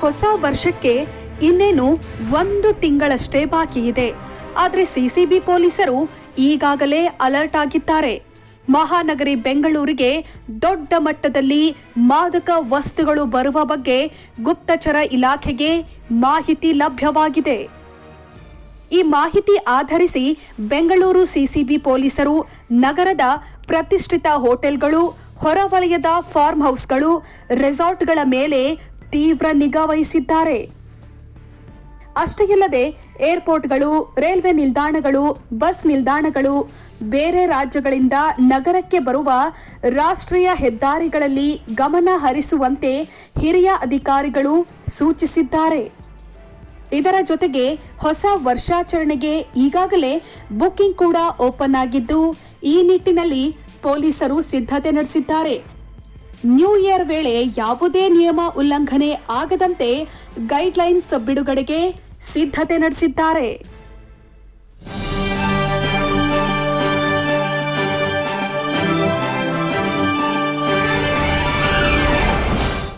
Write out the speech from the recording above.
ಹೊಸ ವರ್ಷಕ್ಕೆ ಇನ್ನೇನು ಒಂದು ತಿಂಗಳಷ್ಟೇ ಬಾಕಿ ಇದೆ. ಆದರೆ ಸಿಸಿಬಿ ಪೊಲೀಸರು ಈಗಾಗಲೇ ಅಲರ್ಟ್ ಆಗಿದ್ದಾರೆ. ಮಹಾನಗರಿ ಬೆಂಗಳೂರಿಗೆ ದೊಡ್ಡ ಮಟ್ಟದಲ್ಲಿ ಮಾದಕ ವಸ್ತುಗಳು ಬರುವ ಬಗ್ಗೆ ಗುಪ್ತಚರ ಇಲಾಖೆಗೆ ಮಾಹಿತಿ ಲಭ್ಯವಾಗಿದೆ. ಈ ಮಾಹಿತಿ ಆಧರಿಸಿ ಬೆಂಗಳೂರು ಸಿಸಿಬಿ ಪೊಲೀಸರು, ನಗರದ ಪ್ರತಿಷ್ಠಿತ ಹೋಟೆಲ್ಗಳು, ಹೊರವಲಯದ ಫಾರ್ಮ್ ಹೌಸ್ಗಳು, ರೆಸಾರ್ಟ್ಗಳ ಮೇಲೆ ತೀವ್ರ ನಿಗಾ ವಹಿಸಿದ್ದಾರೆ. ಅಷ್ಟೇ ಅಲ್ಲದೆ ಏರ್ಪೋರ್ಟ್ಗಳು, ರೈಲ್ವೆ ನಿಲ್ದಾಣಗಳು, ಬಸ್ ನಿಲ್ದಾಣಗಳು, ಬೇರೆ ರಾಜ್ಯಗಳಿಂದ ನಗರಕ್ಕೆ ಬರುವ ರಾಷ್ಟ್ರೀಯ ಹೆದ್ದಾರಿಗಳಲ್ಲಿ ಗಮನ ಹರಿಸುವಂತೆ ಹಿರಿಯ ಅಧಿಕಾರಿಗಳು ಸೂಚಿಸಿದ್ದಾರೆ. ಇದರ ಜೊತೆಗೆ ಹೊಸ ವರ್ಷಾಚರಣೆಗೆ ಈಗಾಗಲೇ ಬುಕಿಂಗ್ ಕೂಡ ಓಪನ್ ಆಗಿದ್ದು, ಈ ನಿಟ್ಟಿನಲ್ಲಿ ಪೊಲೀಸರು ಸಿದ್ಧತೆ ನಡೆಸಿದ್ದಾರೆ. ನ್ಯೂ ಇಯರ್ ವೇಳೆ ಯಾವುದೇ ನಿಯಮ ಉಲ್ಲಂಘನೆ ಆಗದಂತೆ ಗೈಡ್ಲೈನ್ಸ್ ಬಿಡುಗಡೆಗೆ ಸಿದ್ಧತೆ ನಡೆಸಿದ್ದಾರೆ.